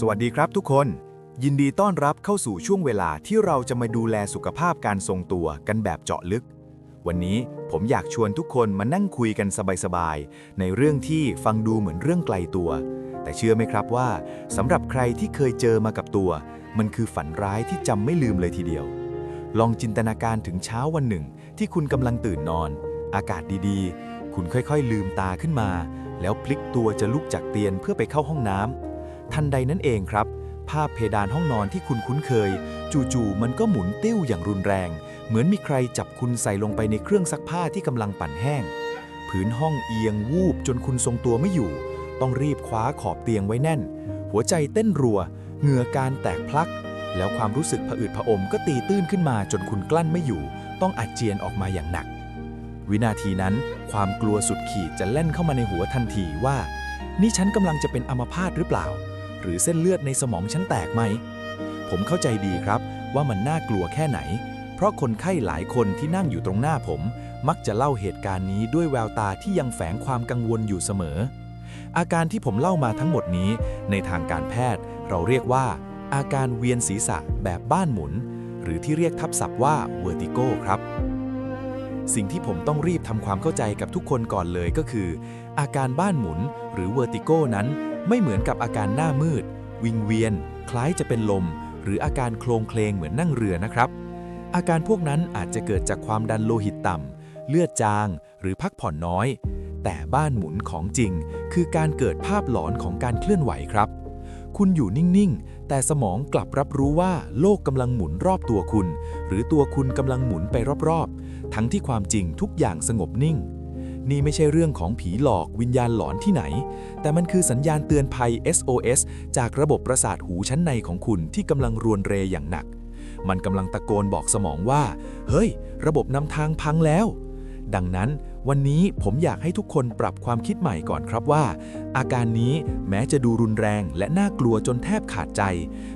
สวัสดีครับทุกคน ยินดีต้อนรับเข้าสู่ช่วงเวลาที่เราจะมาดูแลสุขภาพการทรงตัวกันแบบเจาะลึก วันนี้ผมอยากชวนทุกคนมานั่งคุยกันสบายๆ ในเรื่องที่ฟังดูเหมือนเรื่องไกลตัว แต่เชื่อไหมครับว่าสำหรับใครที่เคยเจอมากับตัว มันคือฝันร้ายที่จำไม่ลืมเลยทีเดียว ลองจินตนาการถึงเช้าวันหนึ่ง ที่คุณกำลังตื่นนอน อากาศดีๆ คุณค่อยๆ ลืมตาขึ้นมา แล้วพลิกตัวจะลุกจากเตียงเพื่อไปเข้าห้องน้ำ ทันใดนั้นเองครับ ภาพเพดานห้องนอนที่คุณคุ้นเคย จู่ๆมันก็หมุนติ้วอย่างรุนแรง เหมือนมีใครจับคุณใส่ลงไปในเครื่องซักผ้าที่กำลังปั่นแห้ง ผืนห้องเอียงวูบจนคุณทรงตัวไม่อยู่ ต้องรีบคว้าขอบเตียงไว้แน่น หัวใจเต้นรัว เหงื่อการแตกพลัก แล้วความรู้สึกผะอืดผะอมก็ตีตื้นขึ้นมาจนคุณกลั้นไม่อยู่ ต้องอาเจียนออกมาอย่างหนัก วินาทีนั้น ความกลัวสุดขีดจะแล่นเข้ามาในหัวทันทีว่านี่ฉันกำลังจะเป็นอัมพาตหรือเปล่า หรือเส้นเลือดในสมองฉันแตกไหม ผมเข้าใจดีครับว่ามันน่ากลัวแค่ไหน เพราะคนไข้หลายคนที่นั่งอยู่ตรงหน้าผม มักจะเล่าเหตุการณ์นี้ด้วยแววตาที่ยังแฝงความกังวลอยู่เสมอ อาการที่ผมเล่ามาทั้งหมดนี้ ในทางการแพทย์ เราเรียกว่า อาการเวียนศีรษะแบบบ้านหมุน หรือที่เรียกทับศัพท์ว่า vertigo ครับสิ่งที่ผมต้องรีบทำความเข้าใจกับทุกคนก่อนเลยก็คือ อาการบ้านหมุนหรือ vertigo นั้น ไม่เหมือนกับอาการหน้ามืด วิงเวียน คล้ายจะเป็นลม หรืออาการโคลงเคลงเหมือนนั่งเรือนะครับ อาการพวกนั้นอาจจะเกิดจากความดันโลหิตต่ำ เลือดจาง หรือพักผ่อนน้อย แต่บ้านหมุนของจริง คือการเกิดภาพหลอนของการเคลื่อนไหวครับ คุณอยู่นิ่ง ๆ แต่สมองกลับรับรู้ว่าโลกกำลังหมุนรอบตัวคุณ หรือตัวคุณกำลังหมุนไปรอบ ๆ ทั้งที่ความจริงทุกอย่างสงบนิ่ง นี่ไม่ใช่เรื่องของผีหลอกวิญญาณหลอนที่ไหน แต่มันคือสัญญาณเตือนภัย SOS จากระบบประสาทหูชั้นในของคุณที่กำลังรวนเรอย่างหนัก มันกำลังตะโกนบอกสมองว่า เฮ้ย ระบบนำทางพังแล้ว ดังนั้นวันนี้ผมอยากให้ทุกคนปรับความคิดใหม่ก่อนครับว่า อาการนี้แม้จะดูรุนแรงและน่ากลัวจนแทบขาดใจ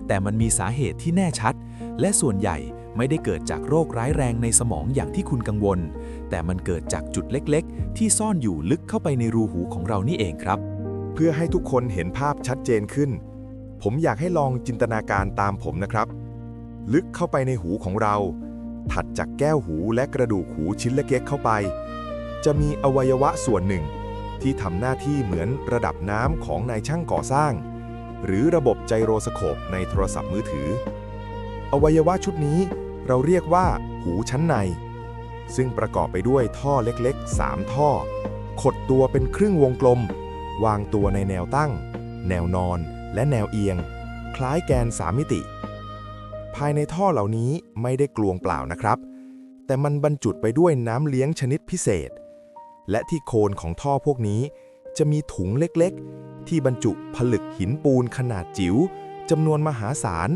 แต่มันมีสาเหตุที่แน่ชัด และส่วนใหญ่ ไม่ได้เกิดจากโรคร้ายแรงในสมองอย่างที่คุณกังวล แต่มันเกิดจากจุดเล็กๆ ที่ซ่อนอยู่ลึกเข้าไปในรูหูของเรานี่เองครับ เพื่อให้ทุกคนเห็นภาพชัดเจนขึ้น ผมอยากให้ลองจินตนาการตามผมนะครับ ลึกเข้าไปในหูของเรา ถัดจากแก้วหูและกระดูกหูชิ้นเล็กๆเข้าไป จะมีอวัยวะส่วนหนึ่ง ที่ทำหน้าที่เหมือนระดับน้ำของนายช่างก่อสร้าง หรือระบบไจโรสโคปในโทรศัพท์มือถือ อวัยวะชุดนี้เราเรียกว่าหูชั้นใน ซึ่งประกอบไปด้วยท่อเล็กๆ 3 ท่อ ขดตัวเป็นครึ่งวงกลม วางตัวในแนวตั้ง แนวนอน และแนวเอียง คล้ายแกนสามมิติ ภายในท่อเหล่านี้ไม่ได้กลวงเปล่านะครับ แต่มันบรรจุไปด้วยน้ำเลี้ยงชนิดพิเศษ และที่โคนของท่อพวกนี้ จะมีถุงเล็กๆ ที่บรรจุผลึกหินปูนขนาดจิ๋วจำนวนมหาศาล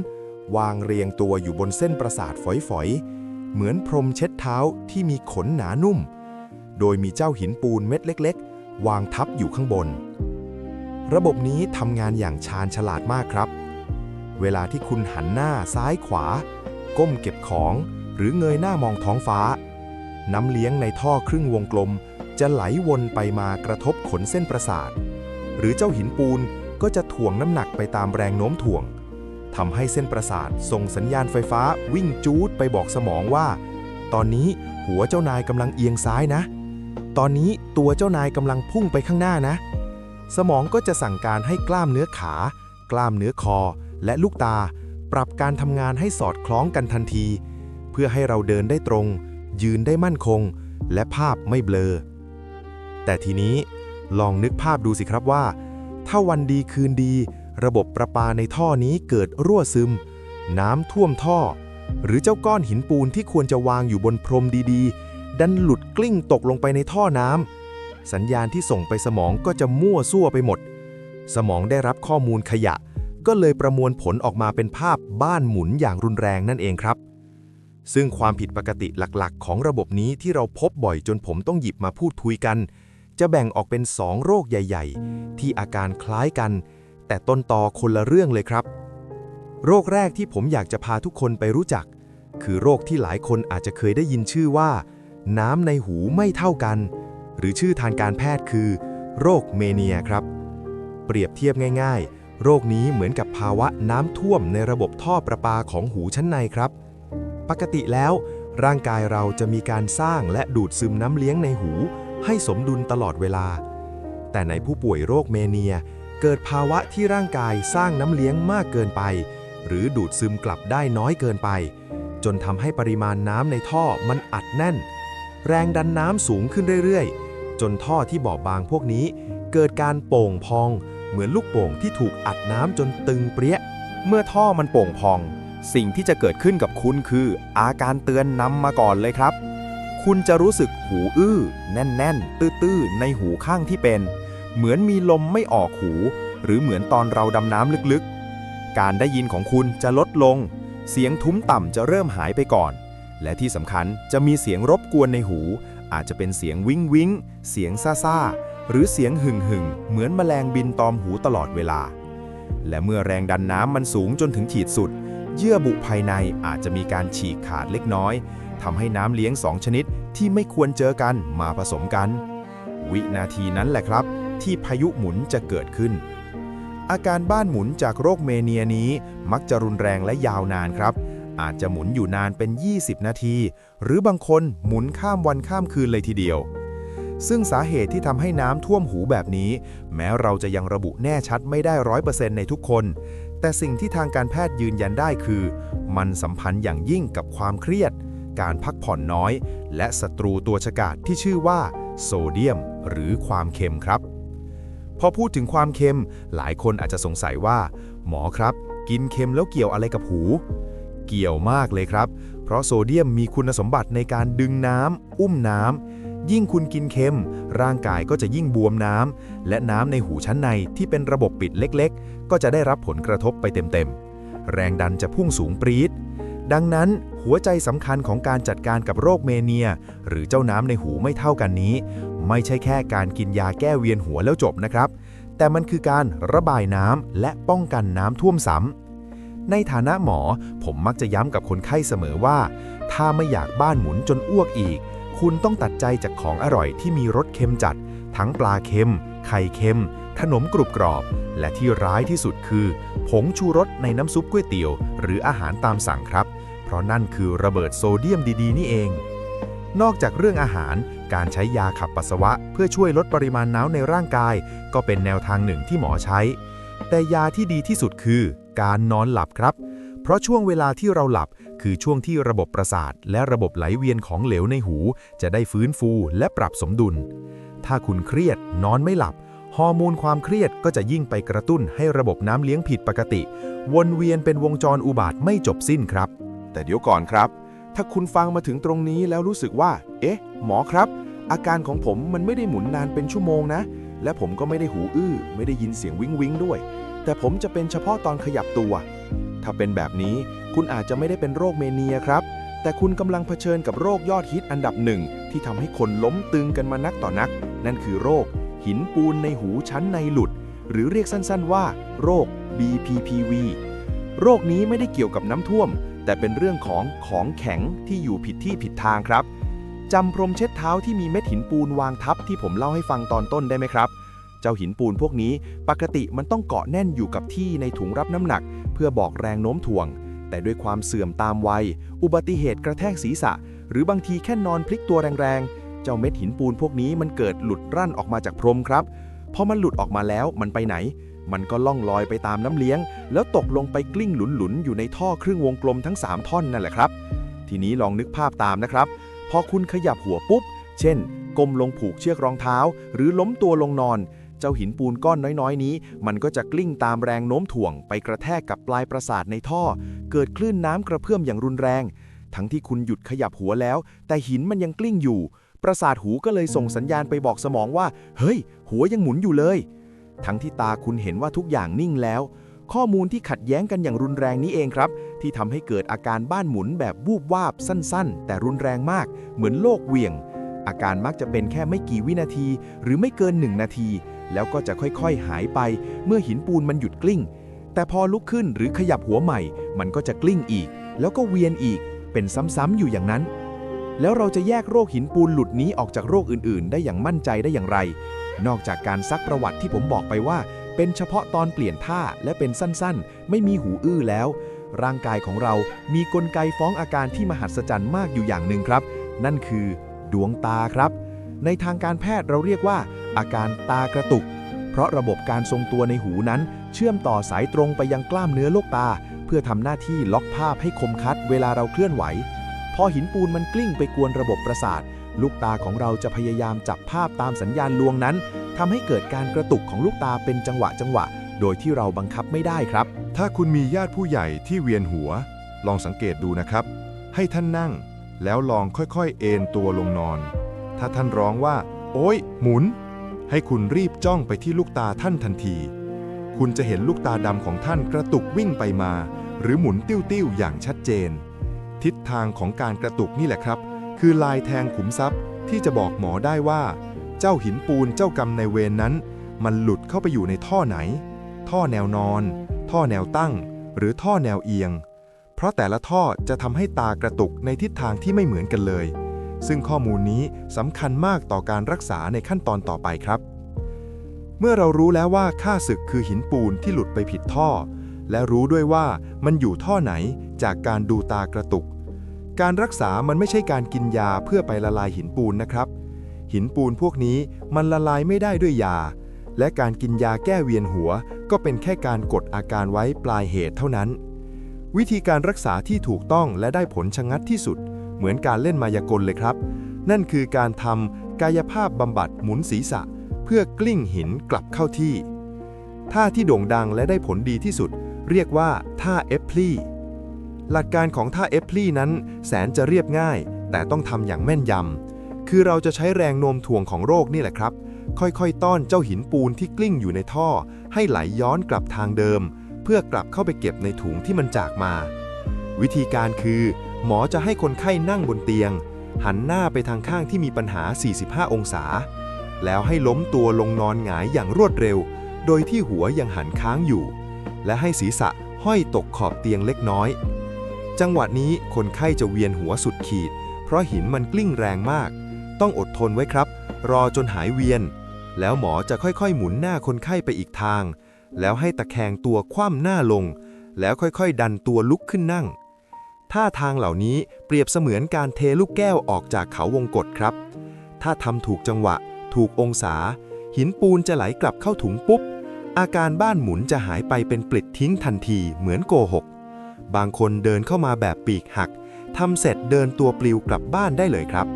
วางเรียงตัวอยู่บนเส้นประสาทฝอยๆ เหมือนพรมเช็ดเท้าที่มีขนหนานุ่ม โดยมีเจ้าหินปูนเม็ดเล็ก ๆ วางทับอยู่ข้างบน ระบบนี้ทำงานอย่างชาญฉลาดมากครับ เวลาที่คุณหันหน้าซ้ายขวา ก้มเก็บของ หรือเงยหน้ามองท้องฟ้า น้ำเลี้ยงในท่อครึ่งวงกลม จะไหลวนไปมากระทบขนเส้นประสาท หรือเจ้าหินปูนก็จะถ่วงน้ำหนักไปตามแรงโน้มถ่วง ทำให้เส้นประสาทส่งสัญญาณไฟฟ้าวิ่งจูดไปบอกสมองว่า ตอนนี้หัวเจ้านายกำลังเอียงซ้ายนะ ตอนนี้ตัวเจ้านายกำลังพุ่งไปข้างหน้านะ สมองก็จะสั่งการให้กล้ามเนื้อขา กล้ามเนื้อคอ และลูกตา ปรับการทำงานให้สอดคล้องกันทันที เพื่อให้เราเดินได้ตรง ยืนได้มั่นคง และภาพไม่เบลอ แต่ทีนี้ลองนึกภาพดูสิครับว่า ถ้าวันดีคืนดี ระบบประปาในท่อนี้เกิดรั่วซึม น้ำท่วมท่อ หรือเจ้าก้อนหินปูนที่ควรจะวางอยู่บนพรมดีๆ ดันหลุดกลิ้งตกลงไปในท่อน้ำสัญญาณที่ส่งไปสมองก็จะมั่วซั่วไปหมด สมองได้รับข้อมูลขยะ ก็เลยประมวลผลออกมาเป็นภาพบ้านหมุนอย่างรุนแรงนั่นเองครับ ซึ่งความผิดปกติหลักๆ ของระบบนี้ที่เราพบบ่อยจนผมต้องหยิบมาพูดคุยกัน จะแบ่งออกเป็น 2 โรคใหญ่ ๆ ที่อาการคล้ายกัน แต่ต้นตอคนละเรื่องเลยครับ โรคแรกที่ผมอยากจะพาทุกคนไปรู้จัก คือโรคที่หลายคนอาจจะเคยได้ยินชื่อว่า น้ำในหูไม่เท่ากัน หรือชื่อทางการแพทย์คือ โรคเมเนียครับ เปรียบเทียบง่าย ๆ โรคนี้เหมือนกับภาวะน้ำท่วมในระบบท่อประปาของหูชั้นในครับ ปกติแล้ว ร่างกายเราจะมีการสร้างและดูดซึมน้ำเลี้ยงในหู ให้สมดุลตลอดเวลา แต่ในผู้ป่วยโรคเมเนีย เกิดภาวะที่ร่างกายสร้างน้ำเลี้ยงมากเกินไป หรือดูดซึมกลับได้น้อยเกินไป จนทำให้ปริมาณน้ำในท่อมันอัดแน่น แรงดันน้ำสูงขึ้นเรื่อยๆ จนท่อที่บอบบางพวกนี้ เกิดการโป่งพอง เหมือนลูกโป่งที่ถูกอัดน้ำจนตึงเปรี้ย เมื่อท่อมันโป่งพอง สิ่งที่จะเกิดขึ้นกับคุณคือ อาการเตือนนำมาก่อนเลยครับ คุณจะรู้สึกหูอื้อ แน่น ๆ ตื้อๆในหูข้างที่เป็น เหมือนมีลมไม่ออกหู หรือเหมือนตอนเราดำน้ำลึกๆ การได้ยินของคุณจะลดลง เสียงทุ้มต่ำจะเริ่มหายไปก่อน และที่สำคัญจะมีเสียงรบกวนในหู อาจจะเป็นเสียงวิงวิงเสียงซ่าซ่าหรือเสียงหึ่งหึ่งเหมือนแมลงบินตอมหูตลอดเวลา และเมื่อแรงดันน้ำมันสูงจนถึงขีดสุด เยื่อบุภายในอาจจะมีการฉีกขาดเล็กน้อยทำให้น้ำเลี้ยงสองชนิดที่ไม่ควรเจอกันมาผสมกัน วินาทีนั้นแหละครับ ที่พายุหมุนจะเกิดขึ้น อาการบ้านหมุนจากโรคเมเนียนี้มักจะรุนแรงและยาวนานครับ อาจจะหมุนอยู่นานเป็น 20 นาที หรือบางคนหมุนข้ามวันข้ามคืนเลยทีเดียว ซึ่งสาเหตุที่ทำให้น้ำท่วมหูแบบนี้ แม้เราจะยังระบุแน่ชัดไม่ได้ร้อยเปอร์เซ็นต์ในทุกคน แต่สิ่งที่ทางการแพทย์ยืนยันได้คือ มันสัมพันธ์อย่างยิ่งกับความเครียดการพักผ่อนน้อย และศัตรูตัวฉกาจที่ชื่อว่า โซเดียม หรือความเค็มครับ พอพูดถึงความเค็ม หลายคนอาจจะสงสัยว่า หมอครับ กินเค็มแล้วเกี่ยวอะไรกับหู เกี่ยวมากเลยครับ เพราะโซเดียมมีคุณสมบัติในการดึงน้ำอุ้มน้ำยิ่งคุณกินเค็ม ร่างกายก็จะยิ่งบวมน้ำและน้ำในหูชั้นในที่เป็นระบบปิดเล็กๆ ก็จะได้รับผลกระทบไปเต็มๆ แรงดันจะพุ่งสูงปรี๊ดดังนั้นหัวใจสำคัญของการจัดการกับโรคเมเนีย หรือเจ้าน้ำในหูไม่เท่ากันนี้ ไม่ใช่แค่การกินยาแก้เวียนหัวแล้วจบนะครับ แต่มันคือการระบายน้ำและป้องกันน้ำท่วมซ้ำในฐานะหมอ ผมมักจะย้ำกับคนไข้เสมอว่า ถ้าไม่อยากบ้านหมุนจนอ้วกอีก คุณต้องตัดใจจากของอร่อยที่มีรสเค็มจัด ทั้งปลาเค็ม ไข่เค็ม ขนมกรุบกรอบ และที่ร้ายที่สุดคือ ผงชูรสในน้ำซุปก๋วยเตี๋ยว หรืออาหารตามสั่งครับ เพราะนั่นคือระเบิดโซเดียมดีๆ นี่เองนอกจากเรื่องอาหาร การใช้ยาขับปัสสาวะ เพื่อช่วยลดปริมาณน้ำในร่างกาย ก็เป็นแนวทางหนึ่งที่หมอใช้ แต่ยาที่ดีที่สุดคือ การนอนหลับครับ เพราะช่วงเวลาที่เราหลับ คือช่วงที่ระบบประสาท และระบบไหลเวียนของเหลวในหู จะได้ฟื้นฟูและปรับสมดุล ถ้าคุณเครียดนอนไม่หลับฮอร์โมนความเครียดก็จะยิ่งไปกระตุ้นให้ระบบน้ำเลี้ยงผิดปกติ วนเวียนเป็นวงจรอุบาทไม่จบสิ้นครับ แต่เดี๋ยวก่อนครับ ถ้าคุณฟังมาถึงตรงนี้แล้วรู้สึกว่า เอ๊ะ หมอครับ อาการของผมมันไม่ได้หมุนนานเป็นชั่วโมงนะ และผมก็ไม่ได้หูอื้อ ไม่ได้ยินเสียงวิงวิงด้วย แต่ผมจะเป็นเฉพาะตอนขยับตัว ถ้าเป็นแบบนี้คุณอาจจะไม่ได้เป็นโรคเมเนียครับ แต่คุณกำลังเผชิญกับโรคยอดฮิตอันดับหนึ่ง ที่ทำให้คนล้มตึงกันมานักต่อนัก นั่นคือโรค หินปูนในหูชั้นในหลุด หรือเรียกสั้นๆว่า โรค BPPV โรคนี้ไม่ได้เกี่ยวกับน้ำท่วม แต่เป็นเรื่องของของแข็งที่อยู่ผิดที่ผิดทางครับจำพรมเช็ดเท้าที่มีเม็ดหินปูนวางทับที่ผมเล่าให้ฟังตอนต้นได้ไหมครับ เจ้าหินปูนพวกนี้ปกติมันต้องเกาะแน่นอยู่กับที่ในถุงรับน้ำหนัก เพื่อบอกแรงโน้มถ่วง แต่ด้วยความเสื่อมตามวัย อุบัติเหตุกระแทกศีรษะ หรือบางทีแค่นอนพลิกตัวแรงๆ เจ้าเม็ดหินปูนพวกนี้มันเกิดหลุดรั่นออกมาจากพรมครับ พอมันหลุดออกมาแล้วมันไปไหน มันก็ล่องลอยไปตามน้ำเลี้ยง แล้วตกลงไปกลิ้งหลุนๆ อยู่ในท่อครึ่งวงกลมทั้ง 3 ท่อนนั่นแหละครับ ทีนี้ลองนึกภาพตามนะครับ พอคุณขยับหัวปุ๊บ เช่นก้มลงผูกเชือกรองเท้า หรือล้มตัวลงนอน เจ้าหินปูนก้อนน้อยๆ นี้ มันก็จะกลิ้งตามแรงโน้มถ่วง ไปกระแทกกับปลายประสาทในท่อ เกิดคลื่นน้ำกระเพื่อมอย่างรุนแรง ทั้งที่คุณหยุดขยับหัวแล้ว แต่หินมันยังกลิ้งอยู่ ประสาทหูก็เลยส่งสัญญาณไปบอกสมองว่า เฮ้ย หัวยังหมุนอยู่เลย ทั้งที่ตาคุณเห็นว่าทุกอย่างนิ่งแล้ว ข้อมูลที่ขัดแย้งกันอย่างรุนแรงนี้เองครับ ที่ทำให้เกิดอาการบ้านหมุนแบบวูบวาบสั้น ๆ แต่รุนแรงมาก เหมือนโลกเวียง อาการมักจะเป็นแค่ไม่กี่วินาที หรือไม่เกินหนึ่งนาที แล้วก็จะค่อยๆหายไป เมื่อหินปูนมันหยุดกลิ้ง แต่พอลุกขึ้นหรือขยับหัวใหม่ มันก็จะกลิ้งอีก แล้วก็เวียนอีก เป็นซ้ำๆอยู่อย่างนั้น แล้วเราจะแยกโรคหินปูนหลุดนี้ออกจากโรคอื่นๆ ได้อย่างมั่นใจได้อย่างไร นอกจากการซักประวัติที่ผมบอกไปว่า เป็นเฉพาะตอนเปลี่ยนท่าและเป็นสั้นๆ ไม่มีหูอื้อแล้ว ร่างกายของเรามีกลไกฟ้องอาการที่มหัศจรรย์มากอยู่อย่างหนึ่งครับ นั่นคือ ดวงตาครับ ในทางการแพทย์เราเรียกว่า อาการตากระตุก เพราะระบบการทรงตัวในหูนั้น เชื่อมต่อสายตรงไปยังกล้ามเนื้อโลกตา เพื่อทำหน้าที่ล็อกภาพให้คมชัดเวลาเราเคลื่อนไหว พอหินปูนมันกลิ้งไปกวนระบบประสาท ลูกตาของเราจะพยายามจับภาพตามสัญญาณลวงนั้นทำให้เกิดการกระตุกของลูกตาเป็นจังหวะจังหวะ โดยที่เราบังคับไม่ได้ครับ ถ้าคุณมีญาติผู้ใหญ่ที่เวียนหัว ลองสังเกตดูนะครับ ให้ท่านนั่ง แล้วลองค่อยๆ เอนตัวลงนอน ถ้าท่านร้องว่า โอ๊ย หมุน ให้คุณรีบจ้องไปที่ลูกตาท่านทันที คุณจะเห็นลูกตาดำของท่านกระตุกวิ่งไปมา หรือหมุนติ้วๆอย่างชัดเจน ทิศทางของการกระตุกนี่แหละครับ คือลายแทงขุมทรัพย์ที่จะบอกหมอได้ว่า เจ้าหินปูนเจ้ากรรมในเวรนนั้น มันหลุดเข้าไปอยู่ในท่อไหน ท่อแนวนอน ท่อแนวตั้ง หรือท่อแนวเอียง เพราะแต่ละท่อจะทำให้ตากระตุกในทิศทางที่ไม่เหมือนกันเลย ซึ่งข้อมูลนี้สำคัญมากต่อการรักษาในขั้นตอนต่อไปครับ เมื่อเรารู้แล้วว่าค่าศึกคือหินปูนที่หลุดไปผิดท่อและรู้ด้วยว่ามันอยู่ท่อไหนจากการดูตากระตุก การรักษามันไม่ใช่การกินยาเพื่อไปละลายหินปูนนะครับ หินปูนพวกนี้มันละลายไม่ได้ด้วยยา และการกินยาแก้เวียนหัว ก็เป็นแค่การกดอาการไว้ปลายเหตุเท่านั้น วิธีการรักษาที่ถูกต้องและได้ผลชะงัดที่สุด เหมือนการเล่นมายากลเลยครับ นั่นคือการทำกายภาพบำบัดหมุนศีรษะ เพื่อกลิ้งหินกลับเข้าที่ท่าที่โด่งดังและได้ผลดีที่สุด เรียกว่าท่าเอฟพลี หลักการของท่าเอฟพลีนั้นแสนจะเรียบง่าย แต่ต้องทำอย่างแม่นยำ คือเราจะใช้แรงโน้มถ่วงของโรคนี่แหละครับ ค่อยๆ ต้อนเจ้าหินปูนที่กลิ้งอยู่ในท่อ ให้ไหลย้อนกลับทางเดิม เพื่อกลับเข้าไปเก็บในถุงที่มันจากมา วิธีการคือ หมอจะให้คนไข้นั่งบนเตียง หันหน้าไปทางข้างที่มีปัญหา 45 องศา แล้วให้ล้มตัวลงนอนหงายอย่างรวดเร็ว โดยที่หัวยังหันค้างอยู่ และให้ศีรษะห้อยตกขอบเตียงเล็กน้อย จังหวะนี้คนไข้จะเวียนหัวสุดขีด เพราะหินมันกลิ้งแรงมาก ต้องอดทนไว้ครับ รอจนหายเวียน แล้วหมอจะค่อยๆ หมุนหน้าคนไข้ไปอีกทาง แล้วให้ตะแคงตัวคว่ำหน้าลง แล้วค่อยๆ ดันตัวลุกขึ้นนั่ง ท่าทางเหล่านี้เปรียบเสมือนการเทลูกแก้วออกจากเขาวงกฏครับ ถ้าทำถูกจังหวะ ถูกองศา หินปูนจะไหลกลับเข้าถุงปุ๊บ อาการบ้านหมุนจะหายไปเป็นปลิดทิ้งทันทีเหมือนโกหก บางคนเดินเข้ามาแบบปีกหักทำเสร็จเดินตัวปลิวกลับบ้านได้เลยครับ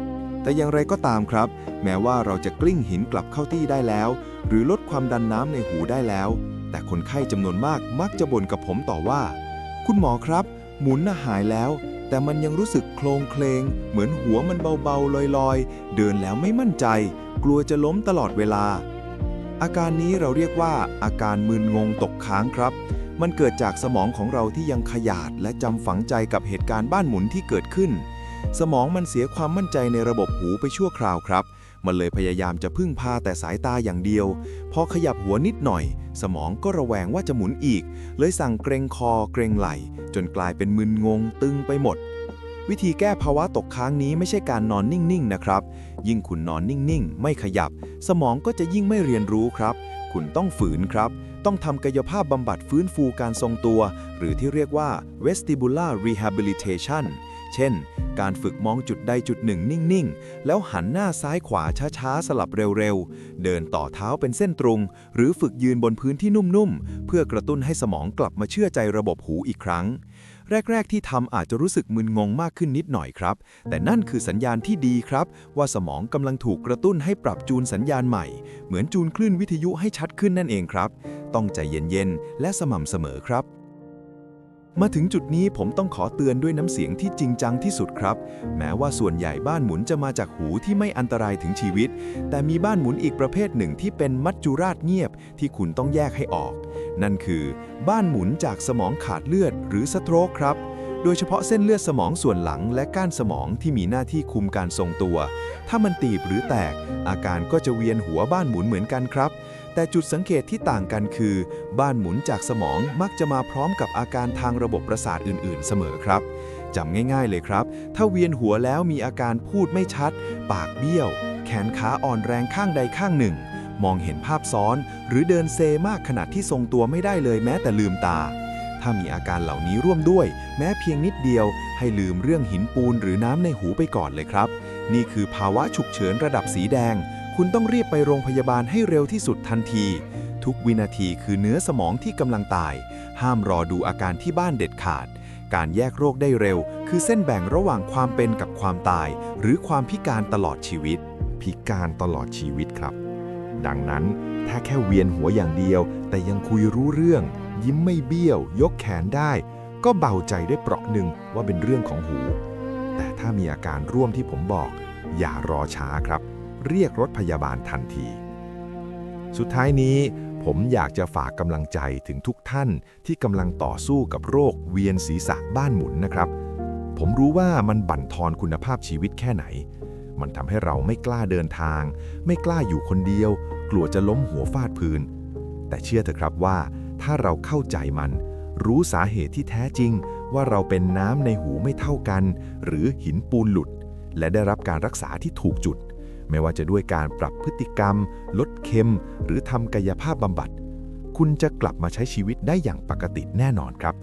แต่อย่างไรก็ตามครับ แม้ว่าเราจะกลิ้งหินกลับเข้าที่ได้แล้ว หรือลดความดันน้ำในหูได้แล้ว แต่คนไข้จำนวนมากมักจะบ่นกับผมต่อว่า คุณหมอครับ หมุนน่ะหายแล้ว แต่มันยังรู้สึกโคลงเคลง เหมือนหัวมันเบาๆลอยๆ เดินแล้วไม่มั่นใจ กลัวจะล้มตลอดเวลา อาการนี้เราเรียกว่า อาการมึนงงตกค้างครับ มันเกิดจากสมองของเราที่ยังขยาดและจำฝังใจกับเหตุการณ์บ้านหมุนที่เกิดขึ้น สมองมันเสียความมั่นใจในระบบหูไปชั่วคราวครับ มันเลยพยายามจะพึ่งพาแต่สายตาอย่างเดียว พอขยับหัวนิดหน่อย สมองก็ระแวงว่าจะหมุนอีก เลยสั่งเกรงคอ เกรงไหล่จนกลายเป็นมึนงง ตึงไปหมดวิธีแก้ภาวะตกค้างนี้ไม่ใช่การนอนนิ่ง ๆ นะครับ ยิ่งคุณนอนนิ่ง ๆ ไม่ขยับ สมองก็จะยิ่งไม่เรียนรู้ครับ คุณต้องฝืนครับ ต้องทำกายภาพบำบัดฟื้นฟูการทรงตัว หรือที่เรียกว่า vestibular rehabilitation เช่น การฝึกมองจุดใดจุดหนึ่งนิ่ง ๆ แล้วหันหน้าซ้ายขวาช้า ๆ สลับเร็ว ๆ เดินต่อเท้าเป็นเส้นตรง หรือฝึกยืนบนพื้นที่นุ่ม ๆ เพื่อกระตุ้นให้สมองกลับมาเชื่อใจระบบหูอีกครั้ง แรก ๆ ที่ทำอาจจะรู้สึกมึนงงมากขึ้นนิดหน่อยครับ แต่นั่นคือสัญญาณที่ดีครับ ว่าสมองกำลังถูกกระตุ้นให้ปรับจูนสัญญาณใหม่ เหมือนจูนคลื่นวิทยุให้ชัดขึ้นนั่นเองครับ ต้องใจเย็นๆและสม่ำเสมอครับ มาถึงจุดนี้ผมต้องขอเตือนด้วยน้ำเสียงที่จริงจังที่สุดครับ แม้ว่าส่วนใหญ่บ้านหมุนจะมาจากหูที่ไม่อันตรายถึงชีวิต แต่มีบ้านหมุนอีกประเภทหนึ่งที่เป็นมัจจุราชเงียบที่คุณต้องแยกให้ออก นั่นคือ บ้านหมุนจากสมองขาดเลือดหรือสโตรกครับโดยเฉพาะเส้นเลือดสมองส่วนหลังและก้านสมองที่มีหน้าที่คุมการทรงตัว ถ้ามันตีบหรือแตก อาการก็จะเวียนหัวบ้านหมุนเหมือนกันครับ แต่จุดสังเกตที่ต่างกันคือ บ้านหมุนจากสมองมักจะมาพร้อมกับอาการทางระบบประสาทอื่น ๆ เสมอครับจำง่าย ๆ เลยครับ ถ้าเวียนหัวแล้วมีอาการพูดไม่ชัด ปากเบี้ยว แขนขาอ่อนแรงข้างใดข้างหนึ่ง มองเห็นภาพซ้อน หรือเดินเซมากขนาดที่ทรงตัวไม่ได้เลยแม้แต่ลืมตา ถ้ามีอาการเหล่านี้ร่วมด้วย แม้เพียงนิดเดียว ให้ลืมเรื่องหินปูนหรือน้ำในหูไปก่อนเลยครับ นี่คือภาวะฉุกเฉินระดับสีแดง คุณต้องรีบไปโรงพยาบาลให้เร็วที่สุดทันที ทุกวินาทีคือเนื้อสมองที่กำลังตาย ห้ามรอดูอาการที่บ้านเด็ดขาด การแยกโรคได้เร็ว คือเส้นแบ่งระหว่างความเป็นกับความตาย หรือความพิการตลอดชีวิต พิการตลอดชีวิตครับ ดังนั้นถ้าแค่เวียนหัวอย่างเดียว แต่ยังคุยรู้เรื่อง ยิ้มไม่เบี้ยว ยกแขนได้ ก็เบาใจได้เปราะหนึ่งว่าเป็นเรื่องของหู แต่ถ้ามีอาการร่วมที่ผมบอก อย่ารอช้าครับ เรียกรถพยาบาลทันที สุดท้ายนี้ผมอยากจะฝากกำลังใจถึงทุกท่านที่กำลังต่อสู้กับโรคเวียนศีรษะบ้านหมุนนะครับ ผมรู้ว่ามันบั่นทอนคุณภาพชีวิตแค่ไหน มันทำให้เราไม่กล้าเดินทาง ไม่กล้าอยู่คนเดียว กลัวจะล้มหัวฟาดพื้น แต่เชื่อเถอะครับว่า ถ้าเราเข้าใจมัน รู้สาเหตุที่แท้จริง ว่าเราเป็นน้ำในหูไม่เท่ากัน หรือหินปูนหลุด และได้รับการรักษาที่ถูกจุด ไม่ว่าจะด้วยการปรับพฤติกรรม ลดเค็ม หรือทำกายภาพบำบัด คุณจะกลับมาใช้ชีวิตได้อย่างปกติแน่นอนครับ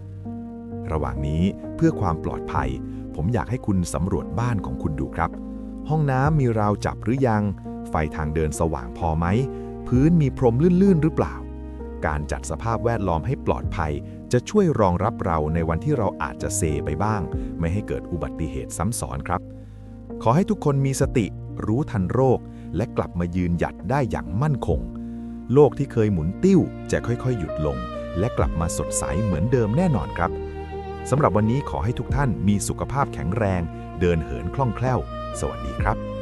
ระหว่างนี้เพื่อความปลอดภัย ผมอยากให้คุณสำรวจบ้านของคุณดูครับ ห้องน้ำมีราวจับหรือยัง ไฟทางเดินสว่างพอไหม พื้นมีพรมลื่นๆหรือเปล่า การจัดสภาพแวดล้อมให้ปลอดภัย จะช่วยรองรับเราในวันที่เราอาจจะเซไปบ้าง ไม่ให้เกิดอุบัติเหตุซ้ำซ้อนครับขอให้ทุกคนมีสติ รู้ทันโรค และกลับมายืนหยัดได้อย่างมั่นคง โลกที่เคยหมุนติ้วจะค่อยๆ หยุดลง และกลับมาสดใสเหมือนเดิมแน่นอนครับสำหรับวันนี้ขอให้ทุกท่านมีสุขภาพแข็งแรง เดินเหินคล่องแคล่ว สวัสดีครับ